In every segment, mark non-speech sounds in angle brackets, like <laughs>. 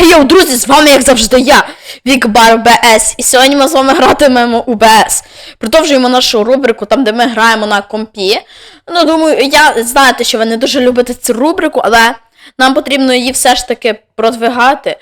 Йоу, друзі, з вами, як завжди, я, Вікбар БС. І сьогодні ми з вами гратимемо у БС. Продовжуємо нашу рубрику, там, де ми граємо на компі. Ну, думаю, я знаєте, що ви не дуже любите цю рубрику, але нам потрібно її все ж таки продвигати.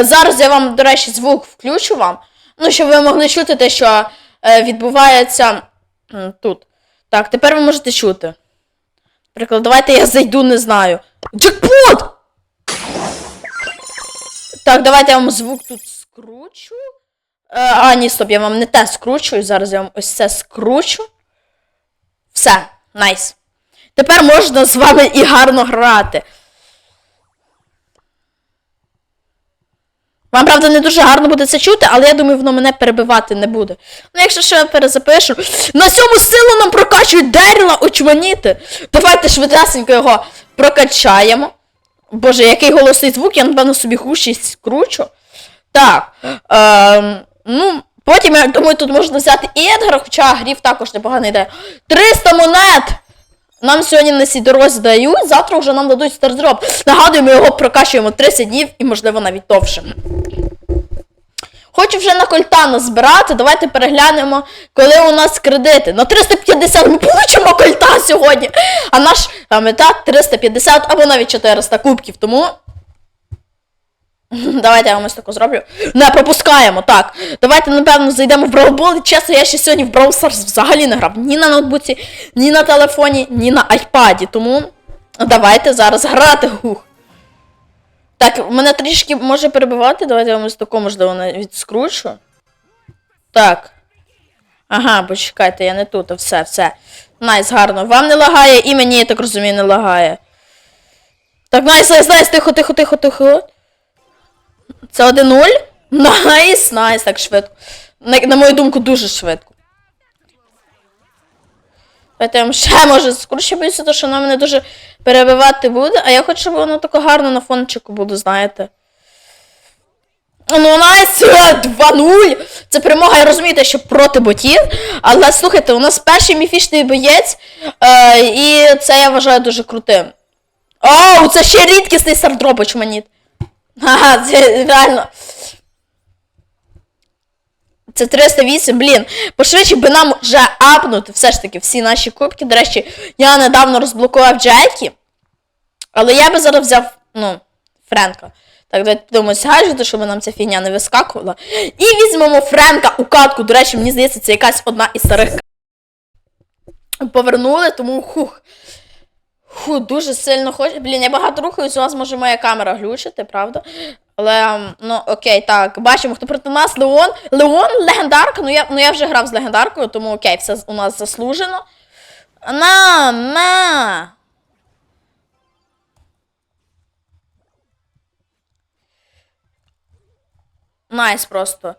Зараз я вам, до речі, звук включу вам. Ну, щоб ви могли чути те, що е, відбувається тут. Так, тепер ви можете чути. Наприклад, давайте я зайду, не знаю. Джекпот! Так, давайте я вам звук тут скручу. Е, а, ні, стоп, я вам не те скручую. Зараз я вам ось це скручу. Все, найс. Тепер можна з вами і гарно грати. Вам, правда, не дуже гарно буде це чути, але я думаю, воно мене перебивати не буде. Ну, якщо що я перезапишу. На сьому силу нам прокачують Деріла очманіти. Давайте швидесенько його прокачаємо. Боже, який голосний звук, я, напевно, собі гущість скручу. Так. Е, ну, потім, я думаю, тут можна взяти і Едгара, хоча грів також непогана йде. 300 монет! Нам сьогодні на цій дорозі дають, завтра вже нам дадуть стардроп. Нагадую, ми його прокачуємо 30 днів і, можливо, навіть довше. Хочу вже на кольта збирати. Давайте переглянемо, коли у нас кредити. На 350 ми получимо кольта сьогодні. А наш мета 350 або навіть 400 кубків. Тому. <laughs> Давайте я вам ось таку зроблю. Не пропускаємо, так. Давайте, напевно, зайдемо в Ball. Чесно, я ще сьогодні в Brawl Stars взагалі не грав. Ні на ноутбуці, ні на телефоні, ні на айпаді. Тому давайте зараз грати. Хух. Так, мене трішки може перебивати. Давайте я вам ось таку, можливо, навіть скручу. Так. Ага, почекайте, я не тут, а все, все. Найс, гарно. Вам не лагає, і мені, я так розумію, не лагає. Так, найс, найс, найс, тихо, тихо, тихо, тихо. Це 1-0? <laughs> Найс, найс, так швидко. На, на мою думку, дуже швидко. Вам ще <laughs> може скручу, боюся, то, що вона мене дуже перебивати буде, а я хочу, щоб воно тако гарно на фончику було, знаєте. Ну, найс, 2-0. Це перемога, я розумію, що проти ботів. Але слухайте, у нас перший міфічний боєць, е, і це я вважаю дуже крутим. Оу, це ще рідкісний стардропич мені. Ага, це реально. Це 308, блін. Пошвидше би нам вже апнути все ж таки всі наші кубки. До речі, я недавно розблокував Джекі. Але я би зараз взяв, ну, Френка. Так, давайте подивимось гаджети, щоб нам ця фігня не вискакувала. І візьмемо Френка у катку. До речі, мені здається, це якась одна із старих повернули, тому хух. Ху, дуже сильно хочу. Блін, я багато рухаюсь, у вас може моя камера глючити, правда? Але, ну, окей, так, бачимо, хто проти нас Леон. Леон легендарка, ну я, ну я вже грав з легендаркою, тому окей, все у нас заслужено. На, на. Найс просто.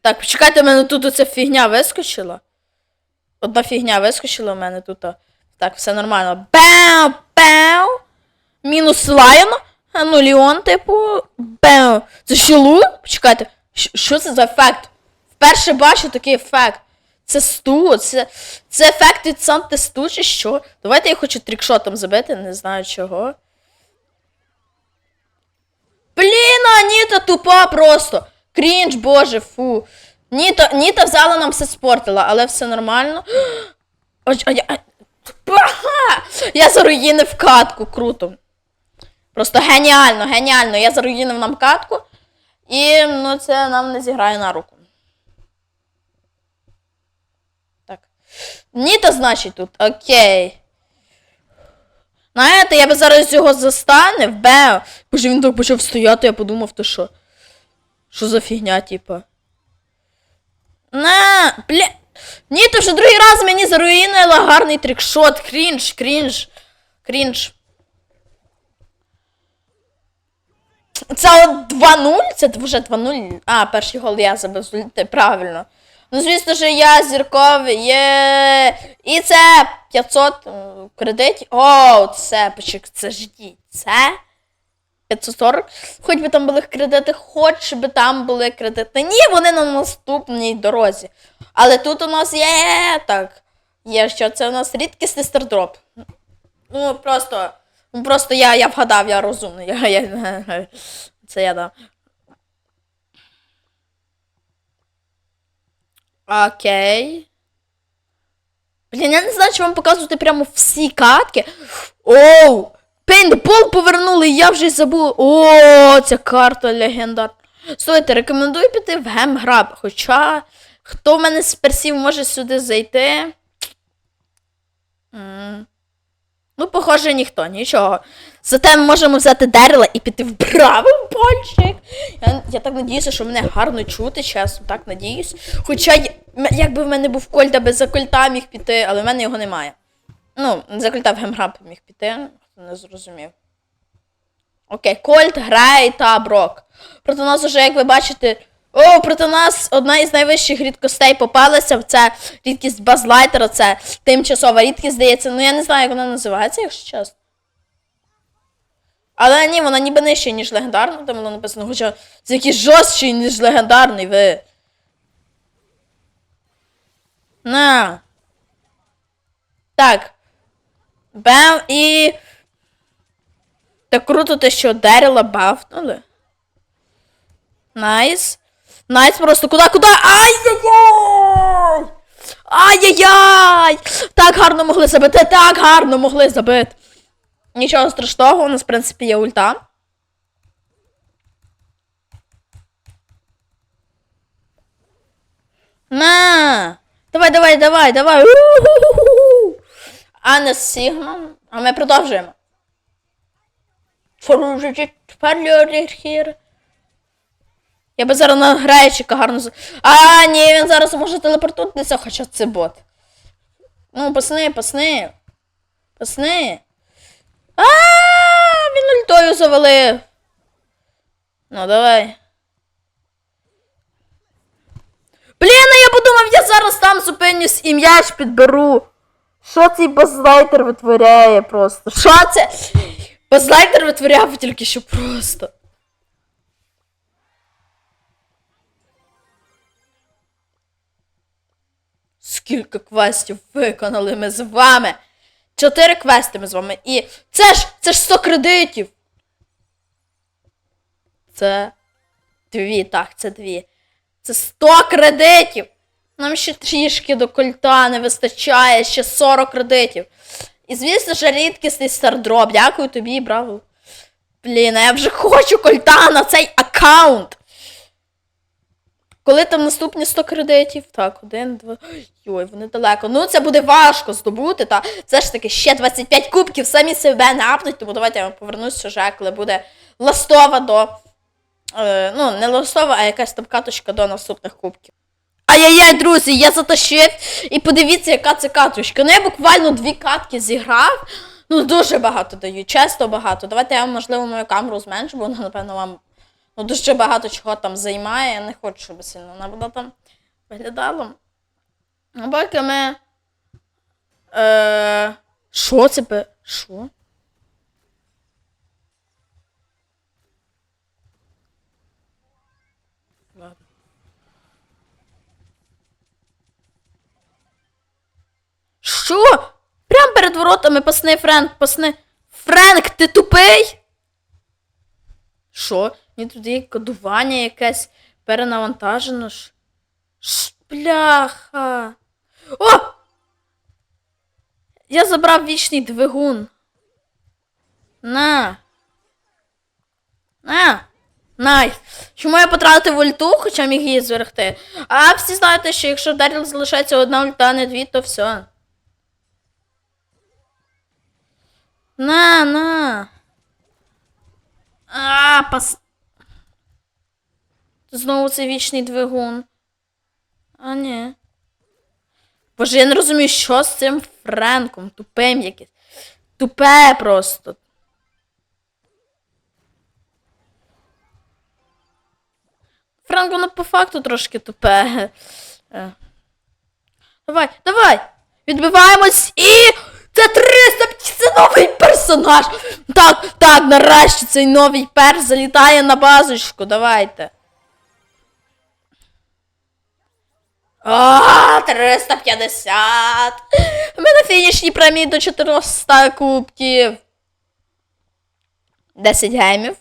Так, почекайте, в мене тут оця фігня вискочила. Одна фігня вискочила у мене тут. Так, все нормально. Бау! Бау! Мінус лайон. А ну, Ліон, типу. Бау! Це щелу? Почекайте. Що це за ефект? Вперше бачу такий ефект. Це сту, це, це ефект від Санти Сту, чи що? Давайте я хочу трікшотом забити, не знаю чого. Блін, а Ніта тупа просто. Крінж, боже, фу. Ніта, Ніта взяла нам все спортила, але все нормально. <gasps> А а- Ага! Я заруїнив катку, круто. Просто геніально, геніально. Я заруїнив нам катку. І ну, це нам не зіграє на руку. Так. Ніта, значить, тут. Окей. Знаєте, я би зараз його застанив, бео. Боже, він так почав стояти, я подумав, то що? Що за фігня, типа? На, бля. Ні, то вже другий раз мені заруїнила гарний трикшот. Крінж, крінж, крінж. Це от 2-0? Це вже 2-0. А, перший гол я забив правильно. Ну, звісно ж, я зірковий. Є. І це 500 кредитів. О, це, почек, це ждіть. Це 540. Хоч би там були кредити, хоч би там були кредити. Ні, вони на наступній дорозі. Але тут у нас є так. Є що це у нас рідкісний стардроп. Ну просто ну, просто я я вгадав, я розумний. Я, я, <laughs> Це я дам. Окей. Блін, я не знаю, чи вам показувати прямо всі катки. Оу! Пейнтбол повернули, я вже забула. О, ця карта легендарна. Слухайте, рекомендую піти в гемграб. Хоча хто в мене з персів може сюди зайти? М. Ну, похоже, ніхто, нічого. Зате ми можемо взяти дерева і піти в правий пальчик. Я, я так надіюся, що мене гарно чути, чесно, так надіюсь. Хоча, якби в мене був кольт, аби за кольта міг піти, але в мене його немає. Ну, за кольта в гемграб міг піти, не зрозумів. Окей, Кольт, Грей та Брок. Проти нас уже, як ви бачите. О, проти нас одна із найвищих рідкостей попалася. Це рідкість Базлайтера, це тимчасова рідкість, здається. Ну я не знаю, як вона називається, якщо чесно. Але ні, вона ніби нижча, ніж легендарна, там було написано, хоча це якийсь жорсткий, ніж легендарний, ви. На. Так. Бем і. Так круто те, що Деріла бафнули. Найс. Найс просто куди, куди? Ай-яй-яй! Ай-яй-яй! Так гарно могли забити, так гарно могли забити. Нічого страшного, у нас, в принципі, є ульта. На! Давай, давай, давай, давай. У-ху-ху-ху. А не Сігман. А ми продовжуємо. Here. Я би зараз на грайчика гарно. А, ні, він зараз може телепортуватися, хоча це бот. Ну, пасни, пасни. Пасни. А, він ультою завалив. Ну, давай. Блін, а я подумав, я зараз там зупинюсь і м'яч підберу. Що цей базлайтер витворяє просто? Що це? Базлайтер витворяв тільки що просто. Скільки квестів виконали ми з вами? Чотири квести ми з вами. І це ж це ж 100 кредитів. Це дві, так, це дві. Це 100 кредитів. Нам ще трішки до кольта не вистачає, ще 40 кредитів. І звісно ж, рідкісний стардроп. Дякую тобі, браво. Блін, а я вже хочу кольта на цей аккаунт. Коли там наступні 100 кредитів? Так, один, два. Йой, вони далеко. Ну, це буде важко здобути, та все ж таки ще 25 кубків самі себе не апнуть, тому давайте я повернусь вже, коли буде ластова до. Е, ну, не ластова, а якась там каточка до наступних кубків. Ай-яй-яй, друзі, я затащив. І подивіться, яка це каточка. Ну, я буквально дві катки зіграв. Ну, дуже багато дають, чесно багато. Давайте я вам, можливо, мою камеру зменшу, бо вона, напевно, вам ну, дуже багато чого там займає. Я не хочу, щоб сильно вона була там виглядала. А поки ми. Е... Що це би? Що? Що? Прям перед воротами пасни Френк, пасни. Френк, ти тупий? Що? Ні, тут є кодування якесь перенавантажено ж. Ш, бляха. О! Я забрав вічний двигун. На. На. Найс. Чому я потратив ульту, хоча міг її зберегти? А всі знаєте, що якщо Даріл залишається одна ульта, не дві, то все. На, на. А, пас. Знову цей вічний двигун. А, ні. Боже, я не розумію, що з цим Френком. Тупим якесь. Тупе просто. Френк, воно по факту трошки тупе. Е. Давай, давай! Відбиваємось і. Це 300! Новий персонаж! Так, так, нарешті цей новий перс залітає на базочку. Давайте. А, 350! Ми на фінішній премії до 400 кубків. 10 геймів.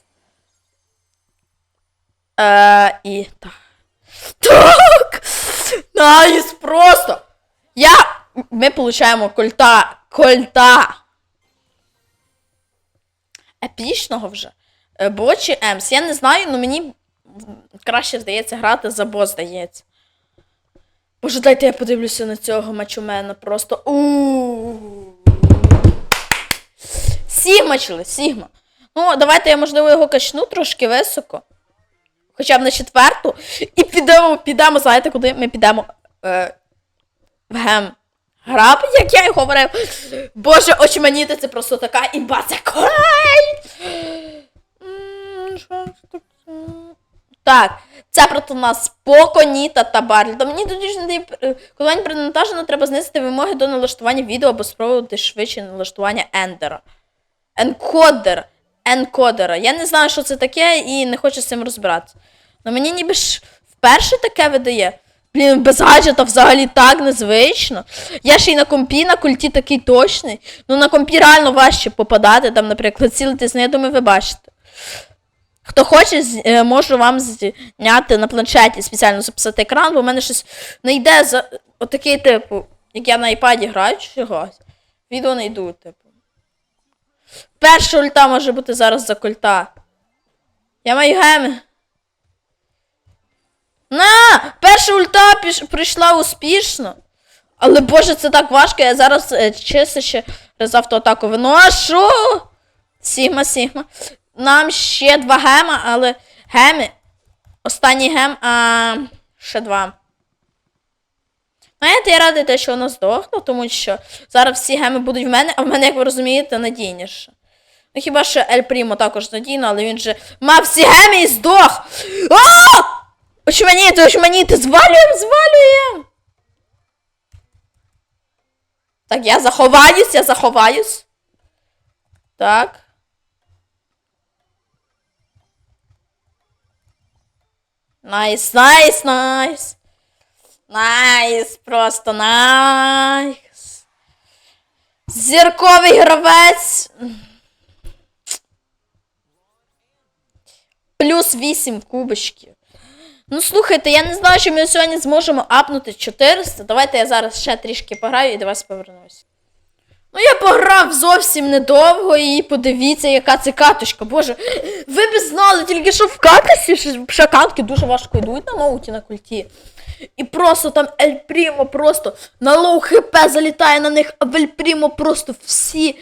Е, і так. Так! Найс, просто! Я. Ми получаємо кольта. Кольта. Епічного вже. Е, Бо чи Емс. Я не знаю, але мені краще здається грати за бо, здається. Боже, дайте я подивлюся на цього мачумена просто. у Сігма чили, Сігма. Ну, давайте я, можливо, його качну трошки високо. Хоча б на четверту. І підемо, підемо, знаєте, куди ми підемо е, в гем. Граб, як я й говорив. Боже, очманіти, це просто така імба, це корей! М, що ж таке? Так, це проти нас Поконіта та Барлі. Та мені тоді ж не дає. е, Коли мені принавантажено, треба знизити вимоги до налаштування відео або спробувати швидше налаштування ендера. Енкодер. Енкодера. Я не знаю, що це таке, і не хочу з цим розбиратися. Ну мені ніби ж вперше таке видає. Блін, без гаджета взагалі так незвично. Я ще й на компі, на культі такий точний. Ну на компі реально важче попадати, там, наприклад, цілитись, ну я думаю, ви бачите. Хто хоче, е, можу вам зняти на планшеті спеціально записати екран, бо в мене щось не йде за отакий, типу, як я на айпаді граю чогось. Відео не йду, типу. Перша ульта може бути зараз за кольта. Я маю геми. На! Перша ульта піш... прийшла успішно. Але боже, це так важко, я зараз е, чисто ще раз автоатаку виношу. Сігма, Сігма. Нам ще два гема, але геми. Останній гем, а ще два. Знаєте, я радий те, що воно здохло, тому що зараз всі геми будуть в мене, а в мене, як ви розумієте, надійніше. Ну хіба що Ель Прімо також надійно, але він же мав всі геми і здох. А! Очманіти, очманіти, звалюємо, звалюємо. Так, я заховаюсь, я заховаюсь. Так. Найс, найс, найс. Найс, просто найс. Зірковий гравець. Плюс 8 кубочків. Ну слухайте, я не знаю, чи ми сьогодні зможемо апнути 400. Давайте я зараз ще трішки пограю і до вас повернусь. Ну, я пограв зовсім недовго і подивіться, яка це каточка. Боже, ви б знали, тільки що в катосі катки дуже важко йдуть на ноуті на культі. І просто там Ель Прімо просто на лоу хп залітає на них, а в Ель Прімо просто всі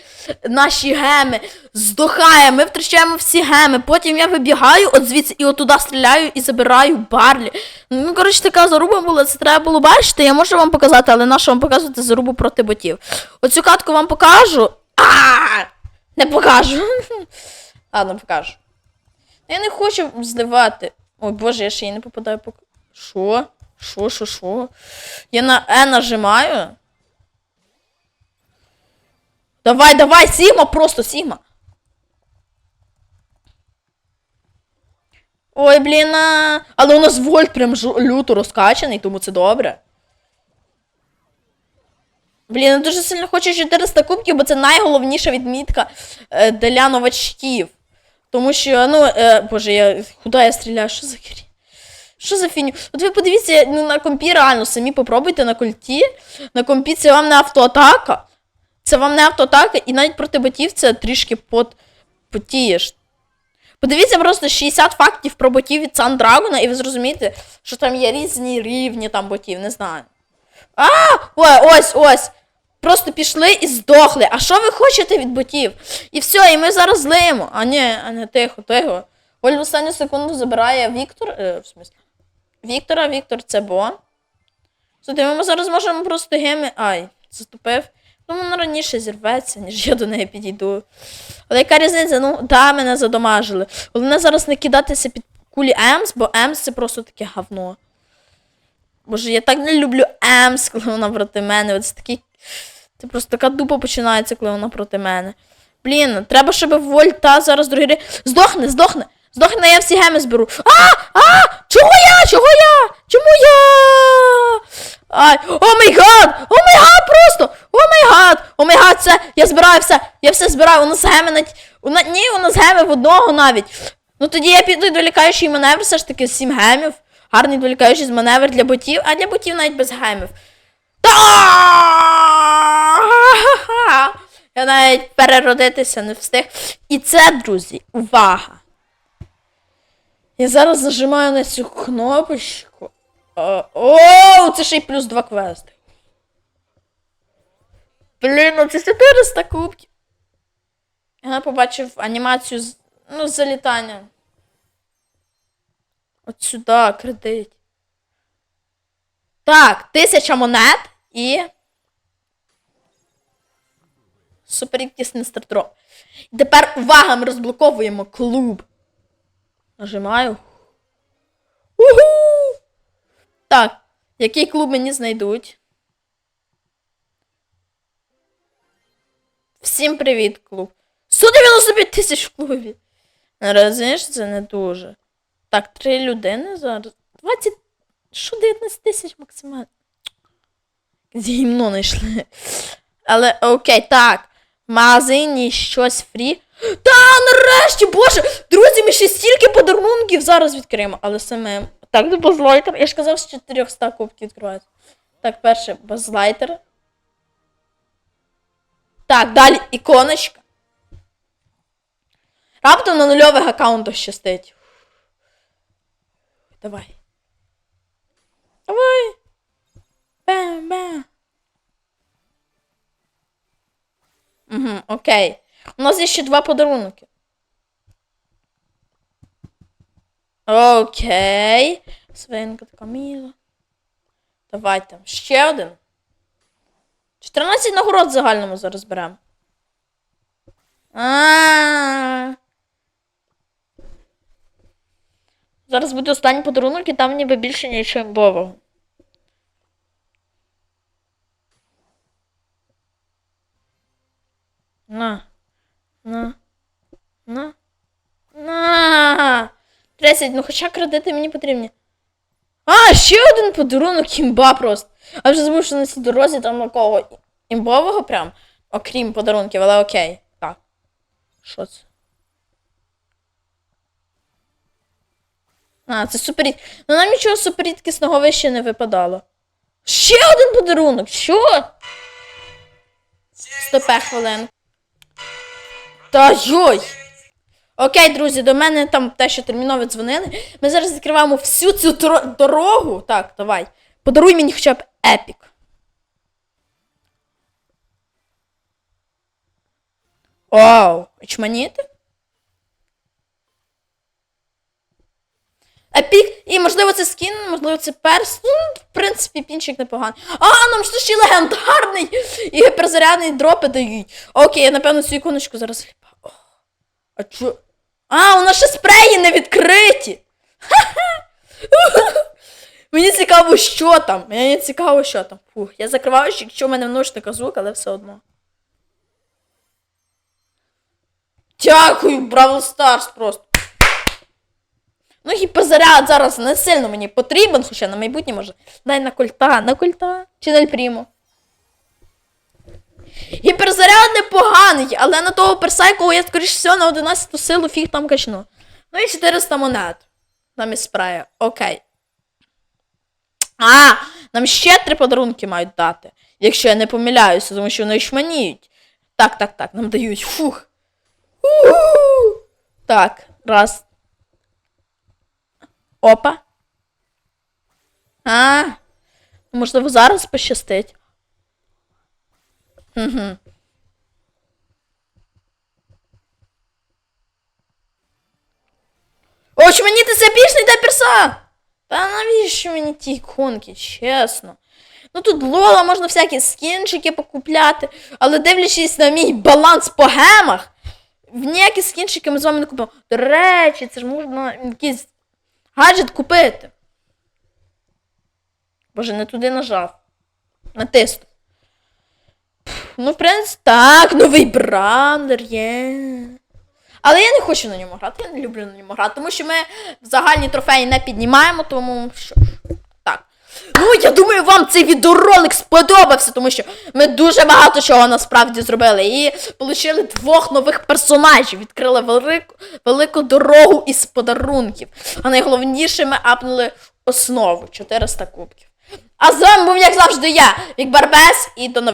наші геми здохає. Ми втрачаємо всі геми. Потім я вибігаю от звідси і отуда стріляю і забираю барлі. Ну, коротше, така заруба була, це треба було бачити. Я можу вам показати, але на що вам показувати зарубу проти ботів. Оцю катку вам покажу. А! Не покажу. <laughs> Ладно, покажу. Я не хочу зливати. Ой, боже, я ще й не попадаю по. Що? Що, що, що? Я на Е нажимаю. Давай, давай, Сігма, просто Сігма. Ой, блін, а... але у нас вольт прям жу- люто розкачаний, тому це добре. Блін, я дуже сильно хочу 400 кубків, бо це найголовніша відмітка е, для новачків. Тому що, ну, е, боже, я куди я стріляю? Що за хрі? Що за фіню? От ви подивіться, ну на компі реально самі попробуйте на культі. На компі це вам не автоатака. Це вам не автоатака, і навіть проти ботів це трішки пот... потієш. Подивіться просто 60 фактів про ботів від Сан Драгона, і ви зрозумієте, що там є різні рівні там ботів, не знаю. А! Ой, ось, ось. Просто пішли і здохли. А що ви хочете від ботів? І все, і ми зараз злиємо. А ні, а не тихо, тихо. Оль в останню секунду забирає Віктор. Е, в смислі. Віктора, Віктор, це бо. Слухайте, ми зараз можемо просто геми. Ай, заступив. Ну, воно раніше зірветься, ніж я до неї підійду. Але яка різниця? Ну, да, мене задомажили. Головне зараз не кидатися під кулі Емс, бо Емс це просто таке говно. Боже, я так не люблю Емс, коли вона проти мене. Це такий. Це просто така дупа починається, коли вона проти мене. Блін, треба, щоб Вольта зараз другий Здохне, здохне! Здохне, я всі геми зберу. А! А! Чого я? Чого я? Чому я? Ай, о май гад! О май гад просто! О май гад! О май гад, це, я збираю все, я все збираю, у нас геми навіть, у на, ні, у нас геми в одного навіть. Ну тоді я піду до лікаючий маневр все ж таки з сім гемів. Гарний відволікаючий маневр для ботів, а для ботів навіть без геймів. Та! Я навіть переродитися не встиг. І це, друзі, увага! Я зараз нажимаю на цю кнопочку. О, о, це ще й плюс два квести. Блін, ну це 400 кубків. Я побачив анімацію з, ну, залітання. От сюди, кредит. Так, тисяча монет і. Суперрідкісний стартроп. І тепер увага, ми розблоковуємо клуб. Нажимаю. Угу! Так, який клуб мені знайдуть? Всім привіт, клуб. 195 тисяч в клубі. Розумієш, це не дуже. Так, три людини зараз. 20. Що 19 тисяч максимально? Зімно знайшли. Але окей, так. В магазині щось фрі. Та нарешті, боже! Друзі, ми ще стільки подарунків зараз відкриємо, але саме. Так, ну базлайтер. Я ж казав, з 400 кубків відкривається. Так, перше базлайтер. Так, далі іконочка. Раптом на нульових аккаунтах щастить. Давай. Давай. Бам-бам. Угу, окей. У нас є ще два подарунки. Окей. Свинка така міла. Давай там ще один. 14 нагород в загальному зараз беремо. А. Зараз буде останній подарунок, і там ніби більше нічого імбового. На. На. На. На. 30, ну хоча кредити мені потрібні. А, ще один подарунок імба просто. А вже забув, що на цій дорозі там такого імбового прям. Окрім подарунків, але окей. Так. Що це? А, це суперрід. Ну нам нічого суперрідкісного вище не випадало. Ще один подарунок. Що? Стопе хвилин. Та йой! Окей, друзі, до мене там те, що терміново дзвонили. Ми зараз відкриваємо всю цю дорогу. Так, давай. Подаруй мені хоча б епік. Вау, очманіти? Епік, і можливо це скін, можливо це перс. Ну, в принципі, пінчик непоганий. А, нам що ще легендарний і гіперзарядний дропи дають. Окей, я напевно цю іконочку зараз. О, А чо? А, у нас ще спреї не відкриті. <laughs> Мені цікаво, що там. Мені цікаво, що там. Фух, я закриваю, якщо в мене в наушниках звук, але все одно. Дякую, Бравл Старс просто. Ну, гіперзаряд зараз не сильно мені потрібен, хоча на майбутнє може. Дай на кольта, на кольта. Чи на Прімо. Гіперзаряд непоганий, але на того перса, якого я, скоріш всього, на 11 силу фіг там качну. Ну і 400 монет. Нам із спрея. Окей. А, нам ще три подарунки мають дати. Якщо я не помиляюся, тому що вони шманіють. Так, так, так, нам дають. Фух. У-у-у. Так, раз. Опа. А. Можливо, зараз пощастить. Угу. Ось мені ти запішний до перса! Та навіщо мені ті іконки, чесно? Ну тут лола можна всякі скінчики покупляти, але дивлячись на мій баланс по гемах, в ніякі скінчики ми з вами не купимо. До речі, це ж можна якийсь гаджет купити. Боже, не туди нажав. Натиснув. Ну, в принципі, так, новий брандер є. Але я не хочу на ньому грати, я не люблю на ньому грати, тому що ми загальні трофеї не піднімаємо, тому що. Так. Ну, я думаю, вам цей відеоролик сподобався, тому що ми дуже багато чого насправді зробили. І отримали двох нових персонажів, відкрили велику, велику дорогу із подарунків. А найголовніше ми апнули основу 400 кубків. А з вами був, як завжди, я, Вік Барбес, і до нових.